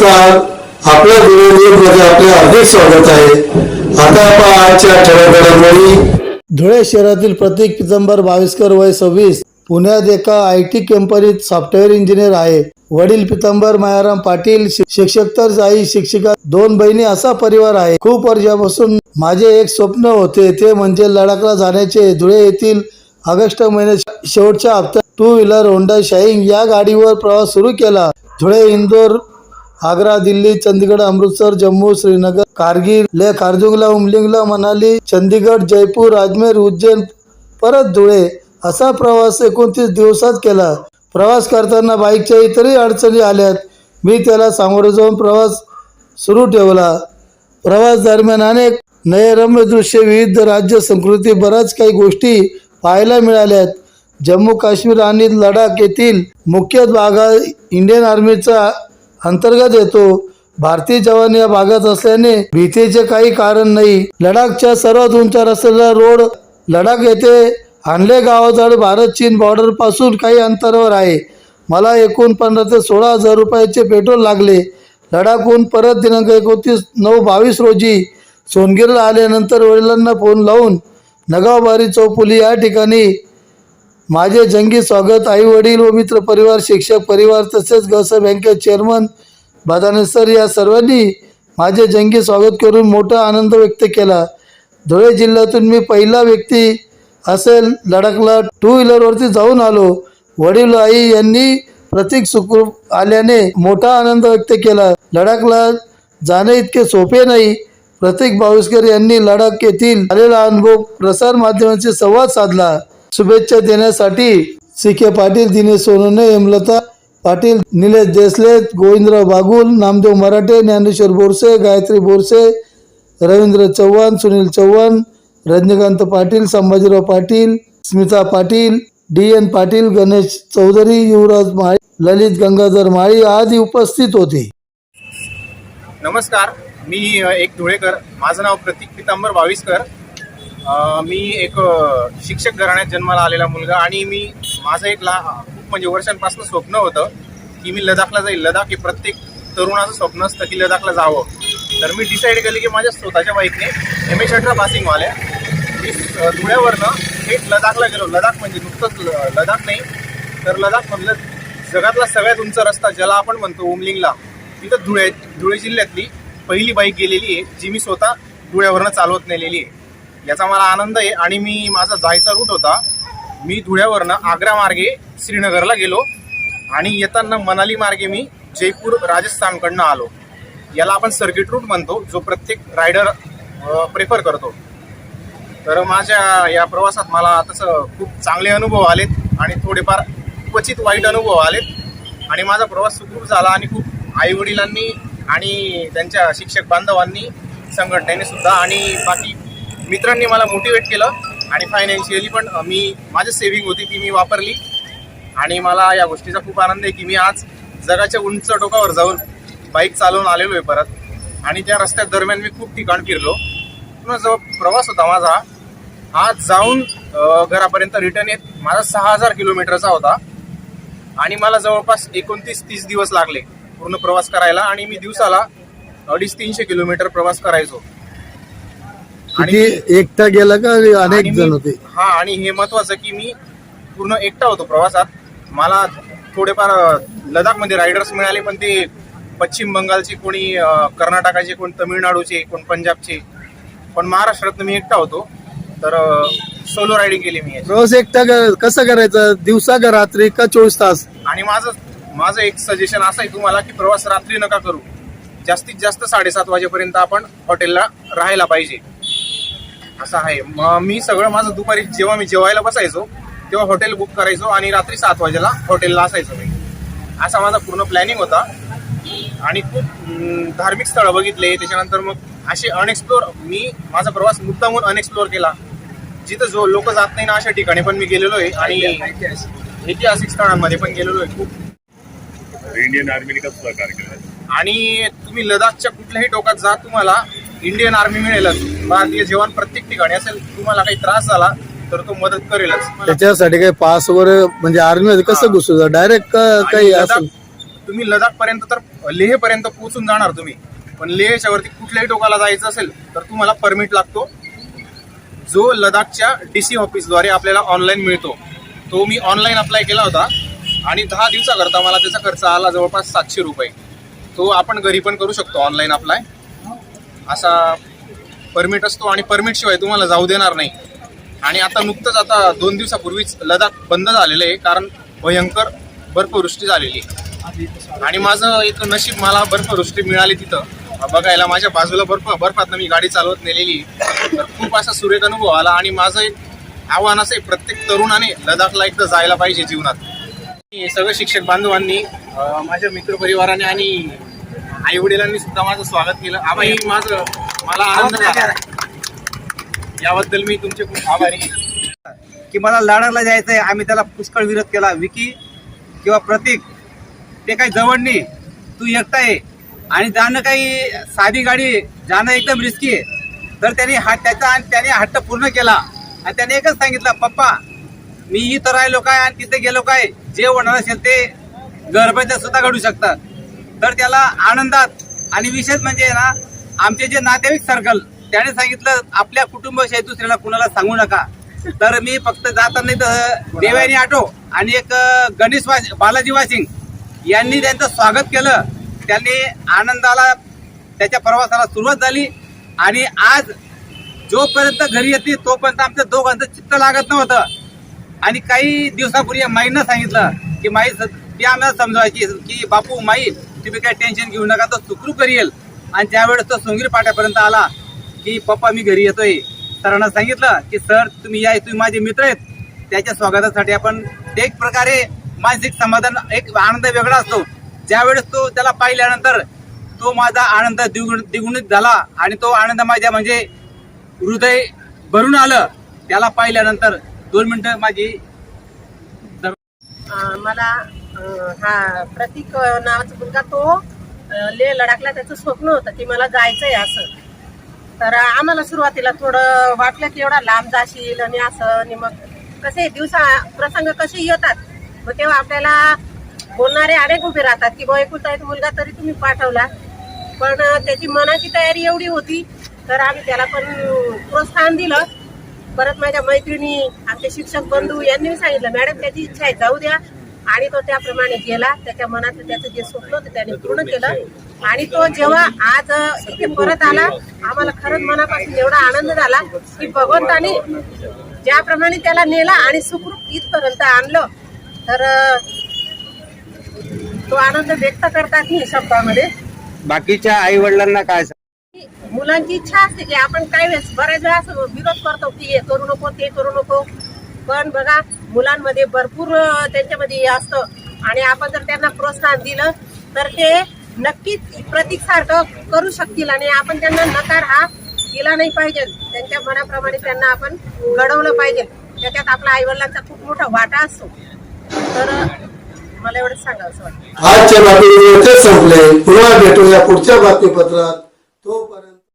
नमस्कार. आपल्या मध्ये आपले हार्दिक स्वागत आहे. आता आपण आजच्या ठळक घडामोडी धुळे शहरातील प्रतीक पितंबर बावीसकर वय सव्वीस पुण्यात एका आय टी कंपनीत सॉफ्टवेअर इंजिनियर आहे. वडील पितंबर मायाराम पाटील शिक्षक तर आई शिक्षिका दोन बहिणी असा परिवार आहे. खूप वर्षापासून माझे एक स्वप्न होते ते म्हणजे लडाखला जाण्याचे. धुळे येथील ऑगस्ट महिन्यात शेवटच्या हप्त्यात टू व्हीलर होंडा शाईन या गाडीवर प्रवास सुरू केला. धुळे इंदोर आग्रा दिल्ली चंदीगड अमृतसर जम्मू श्रीनगर कारगिल ले खारदुंगला उमलिंगला मनाली चंदीगड जयपूर अजमेर उज्जैन परत धुळे असा प्रवास एकोणतीस दिवसात केला. प्रवास करताना बाईकच्या इतरही अडचणी आल्यात. मी त्याला सामोरं जाऊन प्रवास सुरू ठेवला. प्रवास दरम्यान अनेक नयरम्य दृश्य विविध राज्य संस्कृती बऱ्याच काही गोष्टी पाहायला मिळाल्यात. जम्मू काश्मीर आणि लडाख येथील मुख्य भागा इंडियन आर्मीचा अंतर्गत येतो. भारतीय जवान या भागात असल्याने भीतीचे काही कारण नाही. लडाखच्या सर्वात उंचावर असलेला रोड लडाख येथे हानले गावाजवळ भारत चीन बॉर्डरपासून काही अंतरावर आहे. मला एकूण पंधरा ते सोळा हजार रुपयाचे पेट्रोल लागले. लडाखहून परत दिनांक एकोणतीस नऊ बावीस रोजी सोनगिरला आल्यानंतर वडिलांना फोन लावून नगावबारी चौपुली या ठिकाणी माझे जंगी स्वागत आई वडील व मित्र परिवार शिक्षक परिवार तसेच गस बँकेत चेअरमन बदाने सर या सर्वांनी माझे जंगी स्वागत करून मोठा आनंद व्यक्त केला. धुळे जिल्ह्यातून मी पहिला व्यक्ती असेल लडाखला टू व्हीलरवरती जाऊन आलो. वडील आई यांनी प्रतीक सुखरूप आल्याने मोठा आनंद व्यक्त केला. लडाखला जाणे इतके सोपे नाही. प्रतीक बाविस्कर यांनी लडाख येथील आलेला अनुभव प्रसार माध्यमांशी संवाद साधला. शुभेच्छा देण्यासाठी C K Patil Dinesh Sonawane Hemlata Patil Nilesh Desale Govindrao Bagul Namdev Marathe Dnyaneshwar Borse Gayatri Borse Ravindra Chavan Sunil Chavan Rajinikant Patil Sambhajirao Patil Smita Patil D N Patil Ganesh Chaudhari Yuvraj Mali Lalit Gangadhar Mali आदी उपस्थित होते. नमस्कार मी एक धुळेकर माझं नाव प्रतीक पितांबर बावीसकर मी एक शिक्षक घराण्यात जन्माला आलेला मुलगा आणि मी माझं एक ला खूप म्हणजे वर्षांपासून स्वप्न होतं की मी लडाखला जाईल. लडाख हे प्रत्येक तरुणाचं स्वप्न असतं की लडाखला जावं. तर मी डिसाईड केली की माझ्या स्वतःच्या बाईकने एम एच अठरा पासिंग वाल्या मी धुळ्यावरनं थेट लडाखला गेलो. लडाख म्हणजे नुकतंच ल- लडाख नाही तर लडाखमधलं जगातला सगळ्यात उंच रस्ता ज्याला आपण म्हणतो उमलिंगला तिथं धुळे धुळे जिल्ह्यातली पहिली बाईक गेलेली आहे जी मी स्वतः धुळ्यावरनं चालवत नेलेली आहे. याचा मला आनंद आहे. आणि मी माझा जायचा रूट होता. मी धुळ्यावरनं आग्रा मार्गे श्रीनगरला गेलो. आणि येताना मनाली मार्गे मी जयपूर राजस्थानकडनं आलो. याला आपण सर्किट रूट म्हणतो जो प्रत्येक रायडर प्रेफर करतो. तर माझ्या या प्रवासात मला तसं खूप चांगले अनुभव आलेत आणि थोडेफार क्वचित वाईट अनुभव आलेत. आणि माझा प्रवास सुखरूप झाला आणि खूप आईवडिलांनी आणि त्यांच्या शिक्षक बांधवांनी संघटनेने सुद्धा आणि बाकी मित्रांनी मला मोटिवेट केलं आणि फायनान्शियली पण मी माझी सेव्हिंग होती ती मी वापरली. आणि मला या गोष्टीचा खूप आनंद आहे की मी आज जगाच्या उंच टोकावर जाऊन बाईक चालवून आलेलो आहे परत. आणि त्या रस्त्यात दरम्यान मी खूप ठिकाण फिरलो. पुन्हा जो प्रवास होता माझा आज जाऊन घरापर्यंत रिटर्न येत माझा सहा हजार किलोमीटरचा होता. आणि मला जवळपास एकोणतीस तीस दिवस लागले पूर्ण प्रवास करायला आणि मी दिवसाला अडीच तीनशे किलोमीटर प्रवास करायचो. किती एकटा गेला का आणि अनेक जण होते? हा आणि हे महत्वाचं की मी पूर्ण एकटा होतो प्रवासात. मला थोडेफार अ, लडाखमध्ये रायडर्स मिळाले पण ते पश्चिम बंगालचे कोणी कर्नाटकाचे कोण तमिळनाडूचे कोण पंजाबचे. पण महाराष्ट्रात मी एकटा होतो. तर सोलो रायडिंग केली मी. प्रवास एकटा कसा करायचा? दिवसा का रात्री का चोवीस तास? आणि माझं माझं एक सजेशन असं आहे तुम्हाला की प्रवास रात्री नका करू. जास्तीत जास्त साडेसात वाजेपर्यंत आपण हॉटेलला राहायला पाहिजे. असं आहे. मग मी सगळं माझं दुपारी जेव्हा मी जेवायला बसायचो तेव्हा हॉटेल बुक करायचो आणि रात्री सात वाजेला हॉटेलला असायचो मी. असा माझा पूर्ण प्लॅनिंग होता. आणि खूप धार्मिक स्थळं बघितले. त्याच्यानंतर मग असे अनएक्सप्लोर मी माझा प्रवास मुद्दामून अनएक्सप्लोर केला. जिथं जो लोक जात नाही ना अशा ठिकाणी पण मी गेलेलो आहे आणि ऐतिहासिक स्थळांमध्ये पण गेलेलो आहे खूप इंडियन आर्मीने आणि तुम्ही लडाखच्या कुठल्याही टोकात जा तुम्हाला इंडियन आर्मी मिळेलच. भारतीय जवान प्रत्येक ठिकाणी असेल तुम्हाला काही त्रास झाला तर तो मदत करेलच. त्याच्यासाठी काही पास वगैरे म्हणजे आर्मी कसं घुसू? डायरेक्ट काही आणि असं? लडाख तुम्ही लडाख पर्यंत तर लेह पर्यंत पोहोचून जाणार तुम्ही. पण लेहच्या वरती कुठल्याही टोकाला जायचं असेल तर तुम्हाला परमिट लागतो. जो लडाखच्या डी सी ऑफिसद्वारे आपल्याला ऑनलाईन मिळतो तो मी ऑनलाईन अप्लाय केला होता. आणि दहा दिवसाकरता मला त्याचा खर्च आला जवळपास सातशे रुपये. तो आपण घरी पण करू शकतो ऑनलाईन अप्लाय असा परमिट असतो आणि परमिटशिवाय तुम्हाला जाऊ देणार नाही. आणि आता नुकतंच आता दोन दिवसापूर्वीच लडाख बंद झालेलं आहे कारण भयंकर बर्फवृष्टी झालेली आहे. आणि माझं एक नशीब मला बर्फवृष्टी मिळाली तिथं. बघायला माझ्या बाजूला बर्फ बर्फात मी गाडी चालवत नेलेली तर खूप असा सुरेख अनुभव आला आणि माझं एक आव्हान असं आहे प्रत्येक तरुणाने लडाखला एकदा जायला पाहिजे जीवनात. आणि सगळं शिक्षक बांधवांनी माझ्या मित्रपरिवाराने आणि आईवडिलांनी सुद्धा माझं स्वागत केलं. आबाई माझं मला आनंद झाला याबद्दल मी तुमचे खूप आभारी आहे. की मला लाडाला जायचं आहे आम्ही त्याला पुष्कळ विरोध केला. विकी किंवा प्रतीक ते काही जवळ नाही. तू एकटा आहे आणि जाणं काही साधी गाडी जाणं एकदम रिस्की आहे. तर त्यांनी हा त्याचा आणि त्याने हट्ट पूर्ण केला. आणि त्याने एकच सांगितलं पप्पा मी इथं राहिलो काय आणि तिथे गेलो काय? जे होणार असेल ते गरबच्या सुद्धा घडू शकतात. तर त्याला आनंदात आणि विशेष म्हणजे ना आमचे जे नातेवाईक सर्कल त्याने सांगितलं आपल्या कुटुंबाविषयी दुसऱ्याला कुणाला सांगू नका. तर मी फक्त जाताना इथं देवयानी आटो आणि एक गणेश वास बालाजी वासिंग यांनी त्यांचं स्वागत केलं. त्यांनी आनंदाला त्याच्या प्रवासाला सुरुवात झाली. आणि आज जोपर्यंत घरी येते तोपर्यंत आमच्या दोघांचं चित्त लागत नव्हतं. आणि काही दिवसापूर्वी माईनं सांगितलं की माई ती आम्हाला समजवायची की बापू माई तुम्ही काही टेन्शन घेऊ नका तो सुखरूप येईल. आणि ज्यावेळेस तो सोंगीर पाट्यापर्यंत आला की पप्पा मी घरी येतोय. सरांना सांगितलं की सर तुम्ही या तुम्ही माझे मित्र आहेत. त्याच्या स्वागतासाठी आपण एक प्रकारे मानसिक समाधान एक आनंद वेगळा असतो. ज्यावेळेस तो त्याला पाहिल्यानंतर तो माझा आनंद द्विगुण द्विगुणित झाला आणि तो आनंद माझ्या म्हणजे हृदय भरून आलं. त्याला पाहिल्यानंतर दोन मिनिटं माझी मला हा प्रतीक नावाचा मुलगा तो ले लेह लडाखला त्याचं स्वप्न होतं की मला जायचंय असं. तर आम्हाला सुरुवातीला थोडं वाटलं की एवढा लांब जाशील आणि असं आणि मग कसे दिवसा प्रसंग कसे येतात? मग तेव्हा आपल्याला बोलणारे अनेक उभे राहतात की बा एकुलता एक मुलगा तरी तुम्ही पाठवला. पण त्याची मनाची तयारी एवढी होती तर आम्ही त्याला पण प्रोत्साहन दिलं. परत माझ्या मैत्रिणी आमचे शिक्षक बंधू यांनी सांगितलं मॅडम त्याची इच्छा आहे जाऊ द्या. आणि तो त्याप्रमाणे गेला त्याच्या मनातलं त्याचं जे स्वप्न होतं त्याने पूर्ण केलं. आणि तो जेव्हा आज इथे परत आला आम्हाला खरंच मनापासून एवढा आनंद झाला की भगवंताने ज्याप्रमाणे त्याला नेला आणि सुखरूप इथपर्यंत आणलं तर तो आनंद व्यक्त करतात ही शब्दामध्ये. बाकीच्या आई वडिलांना काय मुलांची इच्छा असते की आपण काही वेळेस बऱ्याच वेळा असं विरोध करतो की हे करू नको ते करू नको. पण बघा मुलांमध्ये भरपूर त्यांच्यामध्ये हे असतं. आणि आपण जर त्यांना प्रोत्साहन दिलं तर ते नक्कीच प्रतीक सारखं करू शकतील आणि आपण त्यांना नकार हा दिला नाही पाहिजे. त्यांच्या मनाप्रमाणे त्यांना आपण घडवलं पाहिजे. त्याच्यात आपल्या आईवडिलांचा खूप मोठा वाटा असतो. तर मला एवढंच सांगावं आजच्या बातमीपत्र संपले. पुन्हा भेटूया पुढच्या बातमीपत्रात. तोपर्यंत